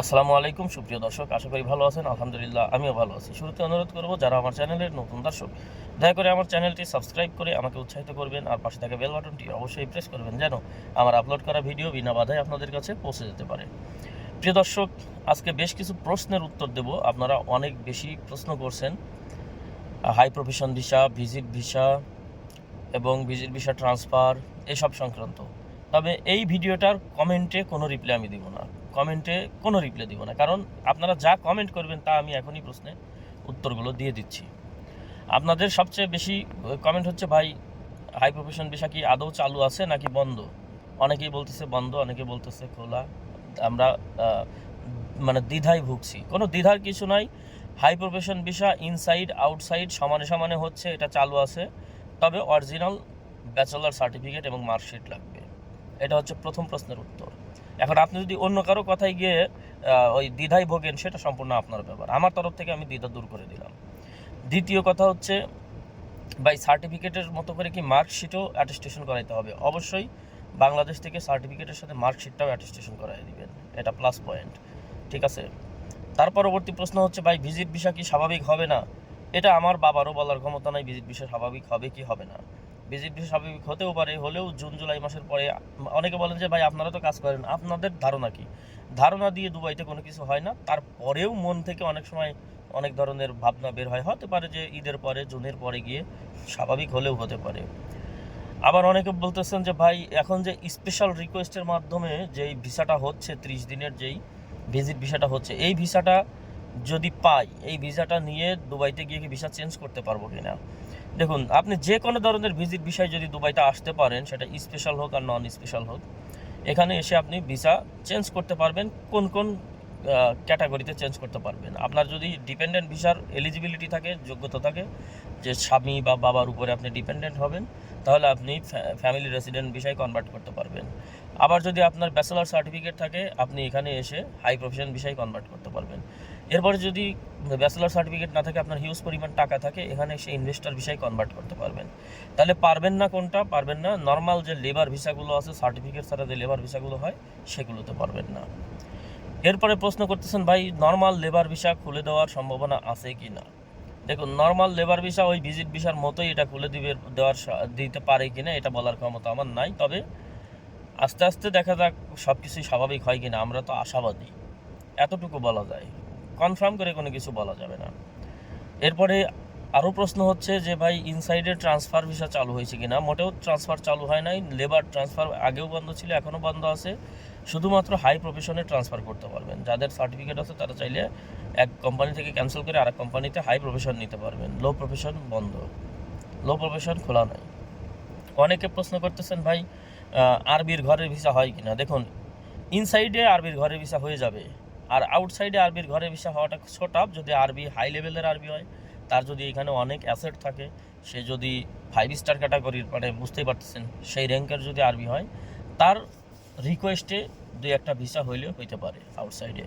আসসালামু আলাইকুম, সুপ্রিয় দর্শক, আশা করি ভালো আছেন, আলহামদুলিল্লাহ, আমিও ভালো আছি। শুরুতে অনুরোধ করব, যারা আমার চ্যানেলের নতুন দর্শক, দয়া করে আমার চ্যানেলটি সাবস্ক্রাইব করে আমাকে উৎসাহিত করবেন আর পাশে থাকা বেল বাটনটি অবশ্যই প্রেস করবেন যেন আমার আপলোড করা ভিডিও বিনা বাধায় আপনাদের কাছে পৌঁছে যেতে পারে। প্রিয় দর্শক, আজকে বেশ কিছু প্রশ্নের উত্তর দেব। আপনারা অনেক বেশি প্রশ্ন করছেন। High profession visa, visit visa এবং ভিজিট ভিসা ট্রান্সফার, এসব সংক্রান্ত। তবে এই ভিডিওটার কমেন্টে কোনো রিপ্লাই আমি দিব না। কমেন্টে কোনো রিপ্লাই দিব না। কারণ আপনারা যা কমেন্ট করবেন তা আমি এখনই প্রশ্নে উত্তরগুলো দিয়ে দিচ্ছি। আপনাদের সবচেয়ে বেশি কমেন্ট হচ্ছে, ভাই হাই প্রফেশন ভিসা কি আদৌ চালু আছে নাকি বন্ধ? অনেকেই বলতেছে, বন্ধ। অনেকে বলতেছে, খোলা। আমরা মানে দ্বিধায় ভুগছি। কোনো দ্বিধার কিছু নাই। High profession visa inside outside সমানে সমানে হচ্ছে, এটা চালু আছে। তবে অরিজিনাল ব্যাচেলার সার্টিফিকেট এবং মার্কশিট লাগবে। এটা হচ্ছে প্রথম প্রশ্নের উত্তর। এখন আপনি যদি অন্য কারও কথায় গিয়ে ওই দ্বিধায় ভোগেন, সেটা সম্পূর্ণ আপনার ব্যাপার। আমার তরফ থেকে আমি দ্বিধা দূর করে দিলাম। দ্বিতীয় কথা হচ্ছে বাই সার্টিফিকেটের মতো করে কি মার্কশিটও অ্যাটেস্টেশন করাইতে হবে? অবশ্যই বাংলাদেশ থেকে সার্টিফিকেটের সাথে মার্কশিটটাও অ্যাটেস্টেশন করাই দিবেন। এটা প্লাস পয়েন্ট ঠিক আছে? তার পরবর্তী প্রশ্ন হচ্ছে, ভাই ভিজিট ভিসা কি স্বাভাবিক হবে না? এটা আমার বাবারও বলার ক্ষমতা নাই ভিজিট ভিসা স্বাভাবিক হবে কি হবে না? ভিজিট ভিসা স্বাভাবিক হতেও পারে, হলেও জুন, জুলাই মাসের পরে অনেকে বলেন যে, ভাই, আপনারা তো কাজ করেন, আপনাদের ধারণা কি? ধারণা দিয়ে দুবাইতে কোনো কিছু হয় না। তারপরেও মন থেকে অনেক সময় অনেক ধরনের ভাবনা বের হয়। হতে পারে যে, ঈদের পরে, জুনের পরে গিয়ে স্বাভাবিক হলেও হতে পারে। আবার অনেকে বলতেছেন যে, ভাই, এখন যে স্পেশাল রিকোয়েস্টের মাধ্যমে যেই ভিসাটা হচ্ছে, ত্রিশ দিনের যেই ভিজিট ভিসাটা হচ্ছে, এই ভিসাটা যদি পাই, এই ভিসাটা নিয়ে দুবাইতে গিয়ে কি ভিসা চেঞ্জ করতে পারব কিনা? দেখুন, আপনি যে কোনো ধরনের ভিজিট ভিসায় যদি দুবাইতে আসতে পারেন, সেটা স্পেশাল হোক আর নন স্পেশাল হোক, এখানে এসে আপনি ভিসা চেঞ্জ করতে পারবেন, কোন কোন ক্যাটাগরিতে চেঞ্জ করতে পারবেন। আপনার যদি ডিপেন্ডেন্ট ভিসার এলিজিবিলিটি থাকে, যোগ্যতা থাকে, যে স্বামী বা বাবার উপরে আপনি ডিপেন্ডেন্ট হবেন, তাহলে আপনি ফ্যামিলি রেসিডেন্ট ভিসায় কনভার্ট করতে পারবেন। আবার যদি আপনার ব্যাচেলার সার্টিফিকেট থাকে, আপনি এখানে এসে হাই প্রফেশন ভিসায় কনভার্ট করতে পারবেন। এরপরে যদি ব্যাচেলার সার্টিফিকেট না থাকে, আপনার হিউজ পরিমাণ টাকা থাকে, এখানে এসে ইনভেস্টার ভিসায় কনভার্ট করতে পারবেন। তাহলে পারবেন না কোনটা? পারবেন না নর্মাল যে লেবার ভিসাগুলো আছে সার্টিফিকেট ছাড়া যে লেবার ভিসাগুলো হয়, সেগুলোতে পারবেন না। এরপরে প্রশ্ন করতেছেন, ভাই নর্মাল লেবার ভিসা খুলে দেওয়ার সম্ভাবনা আছে কি না দেখুন নর্মাল লেবার ভিসা ওই ভিজিট ভিসার মতোই এটা খুলে দিবে, দেওয়ার দিতে পারে কিনা, এটা বলার ক্ষমতা আমার নাই। তবে আস্তে আস্তে দেখা যাক সব কিছুই স্বাভাবিক হয় কিনা, আমরা তো আশাবাদী। এতটুকু বলা যায়। কনফার্ম করে কোনো কিছু বলা যাবে না। এরপরে আরও প্রশ্ন হচ্ছে যে, ভাই ইনসাইডে ট্রান্সফার ভিসা চালু হয়েছে কিনা? মোটেও ট্রান্সফার চালু হয় নাই। লেবার ট্রান্সফার আগেও বন্ধ ছিল, এখনও বন্ধ আছে। শুধুমাত্র হাই প্রফেশনে ট্রান্সফার করতে পারবেন। যাদের সার্টিফিকেট আছে, তারা চাইলে এক কোম্পানি থেকে ক্যান্সেল করে আরেক কোম্পানিতে হাই প্রফেশন নিতে পারবেন। লো প্রফেশন বন্ধ। লো প্রফেশন খোলা নাই। অনেকে প্রশ্ন করতেছেন, ভাই আরবির ঘরের ভিসা হয় কিনা? দেখুন ইনসাইডে আরবির ঘরের ভিসা হয়ে যাবে, আর আউটসাইডে আরবির ঘরের ভিসা হওয়াটা ছোট যদি আরবি হাই লেভেলের আরবি হয়, তার যদি এখানে অনেক অ্যাসেট থাকে, সে যদি ফাইভ স্টার ক্যাটাগরির মানে বুঝতেই পারতেছেন, সেই র্যাঙ্কের যদি আরবি হয়, তার রিকোয়েস্টে দুই একটা ভিসা হইলেও হইতে পারে আউটসাইডে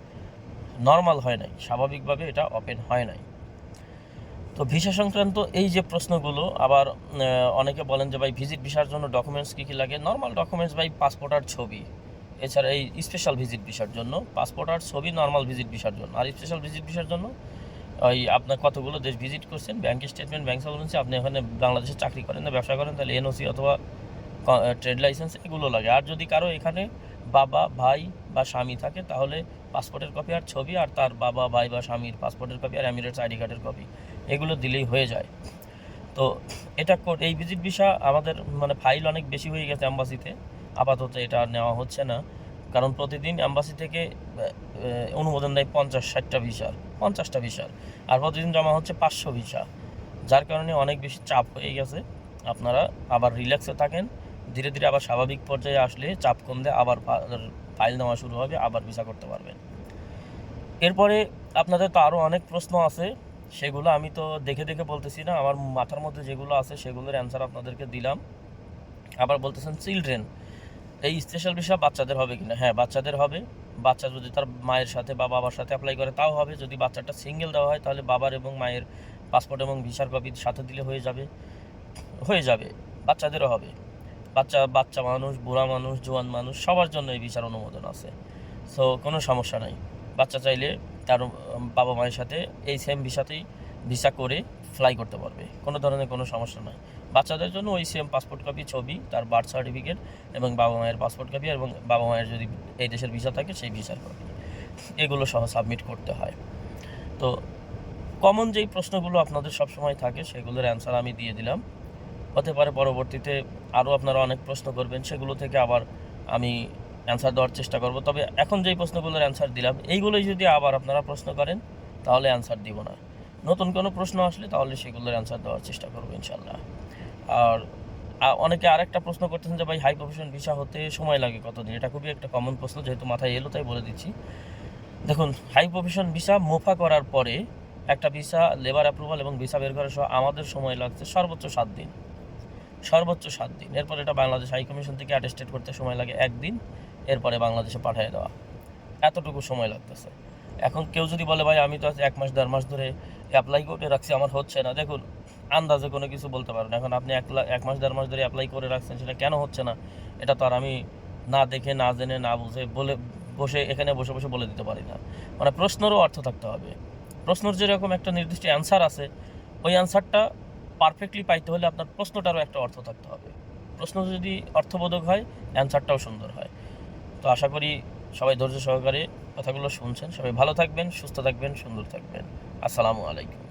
নর্মাল হয় নাই, স্বাভাবিকভাবে এটা ওপেন হয় নাই। তো ভিসা সংক্রান্ত এই যে প্রশ্নগুলো, আবার অনেকে বলেন যে ভাই ভিজিট ভিসার জন্য ডকুমেন্টস কী কী লাগে? নর্মাল ডকুমেন্টস ভাই পাসপোর্ট আর ছবি। এছাড়া এই স্পেশাল ভিজিট ভিসার জন্য পাসপোর্ট আর ছবি নর্মাল ভিজিট ভিসার জন্য। আর স্পেশাল ভিজিট ভিসার জন্য, ওই আপনার কতগুলো দেশ ভিজিট করছেন ব্যাংক স্টেটমেন্ট ব্যাংক সলভেন্সি আপনি এখানে বাংলাদেশে চাকরি করেন না, ব্যবসা করেন, তাহলে এনওসি অথবা ট্রেড লাইসেন্স এগুলো লাগে। আর যদি কারও এখানে বাবা, ভাই বা স্বামী থাকে, তাহলে পাসপোর্টের কপি আর ছবি, আর তার বাবা, ভাই বা স্বামীর পাসপোর্টের কপি আর এমিরেটস আইডি কার্ডের কপি এগুলো দিলেই হয়ে যায়। তো এটা এই ভিজিট ভিসা আমাদের মানে ফাইল অনেক বেশি হয়ে গেছে অ্যাম্বাসিতে। আপাতত এটা নেওয়া হচ্ছে না। কারণ প্রতিদিন অ্যাম্বাসি থেকে অনুমোদন দেয় পঞ্চাশ ষাটটা ভিসার, পঞ্চাশটা ভিসার। আর প্রতিদিন জমা হচ্ছে পাঁচশো ভিসা। যার কারণে অনেক বেশি চাপ হয়ে গেছে। আপনারা আবার রিল্যাক্সে থাকেন। ধীরে ধীরে আবার স্বাভাবিক পর্যায়ে আসলে চাপ কমলে আবার ফাইল নেওয়া শুরু হবে, আবার ভিসা করতে পারবেন। এরপরে আপনাদের তো আরও অনেক প্রশ্ন আছে। সেগুলো আমি তো দেখে দেখে বলতেছি না, আমার মাথার মধ্যে যেগুলো আছে সেগুলোর অ্যান্সার আপনাদেরকে দিলাম। আবার বলতেছেন চিলড্রেন এই স্পেশাল বিষয় বাচ্চাদের হবে কিনা? হ্যাঁ বাচ্চাদের হবে। বাচ্চা যদি তার মায়ের সাথে বা বাবার সাথে অ্যাপ্লাই করে, তাও হবে। যদি বাচ্চাটা সিঙ্গেল দেওয়া হয়, তাহলে বাবার এবং মায়ের পাসপোর্ট এবং ভিসার কপি সাথে দিলে হয়ে যাবে। হয়ে যাবে। বাচ্চাদেরও হবে। বাচ্চা বাচ্চা মানুষ, বুড়া মানুষ, জোয়ান মানুষ, সবার জন্য এই ভিসার অনুমোদন আছে। সো কোনো সমস্যা নাই। বাচ্চা চাইলে তার বাবা মায়ের সাথে এই সেম ভিসাতেই ভিসা করে ফ্লাই করতে পারবে। কোনো ধরনের কোনো সমস্যা নয় বাচ্চাদের জন্য ওই সেম পাসপোর্ট কপি ছবি, তার বার্থ সার্টিফিকেট এবং বাবা মায়ের পাসপোর্ট কপি এবং বাবা মায়ের যদি এই দেশের ভিসা থাকে, সেই ভিসার কপি এগুলো সহ সাবমিট করতে হয়। তো কমন যেই প্রশ্নগুলো আপনাদের সব সময় থাকে, সেগুলোর অ্যান্সার আমি দিয়ে দিলাম। হতে পারে পরবর্তীতে আরও আপনারা অনেক প্রশ্ন করবেন, সেগুলো থেকে আবার আমি অ্যান্সার দেওয়ার চেষ্টা করব। তবে এখন যেই প্রশ্নগুলোর অ্যান্সার দিলাম, এইগুলোই যদি আবার আপনারা প্রশ্ন করেন, তাহলে অ্যান্সার দিব না। নতুন কোনো প্রশ্ন আসলে তাহলে সেগুলোর অ্যান্সার দেওয়ার চেষ্টা করব ইনশাল্লাহ আর অনেকে আরেকটা প্রশ্ন করতেছেন যে, ভাই হাই প্রফেশন ভিসা হতে সময় লাগে কতদিন? এটা খুবই একটা কমন প্রশ্ন, যেহেতু মাথায় এলো, তাই বলে দিচ্ছি। দেখুন হাই প্রফেশন ভিসা মোফা করার পরে একটা ভিসা লেবার অ্যাপ্রুভাল এবং ভিসা বের করার সহ আমাদের সময় লাগছে সর্বোচ্চ সাত দিন। সর্বোচ্চ সাত দিন। এরপর এটা বাংলাদেশ হাই কমিশন থেকে অ্যাটেস্টেড করতে সময় লাগে একদিন। এরপরে বাংলাদেশে পাঠিয়ে দেওয়া। এতটুকু সময় লাগতেছে। এখন কেউ যদি বলে, ভাই, আমি তো এক মাস, দেড় মাস ধরে অ্যাপ্লাই করে রাখছি, আমার হচ্ছে না। দেখুন, আন্দাজে কোনো কিছু বলতে পারেন এখন আপনি এক এক মাস, দেড় মাস ধরে অ্যাপ্লাই করে রাখছেন, সেটা কেন হচ্ছে না? এটা তো আর আমি না দেখে, না জেনে, না বুঝে বলে, বসে, এখানে বসে বসে বলে দিতে পারি না। মানে প্রশ্নেরও অর্থ থাকতে হবে। প্রশ্নের যেরকম একটা নির্দিষ্ট অ্যান্সার আছে, ওই অ্যান্সারটা পারফেক্টলি পাইতে হলে আপনার প্রশ্নটারও একটা অর্থ থাকতে হবে। প্রশ্ন যদি অর্থবোধক হয় অ্যান্সারটাও সুন্দর হয়। তো আশা করি সবাই ধৈর্য সহকারে কথাগুলো শুনছেন। সবাই ভালো থাকবেন, সুস্থ থাকবেন, সুন্দর থাকবেন। আসসালামু আলাইকুম।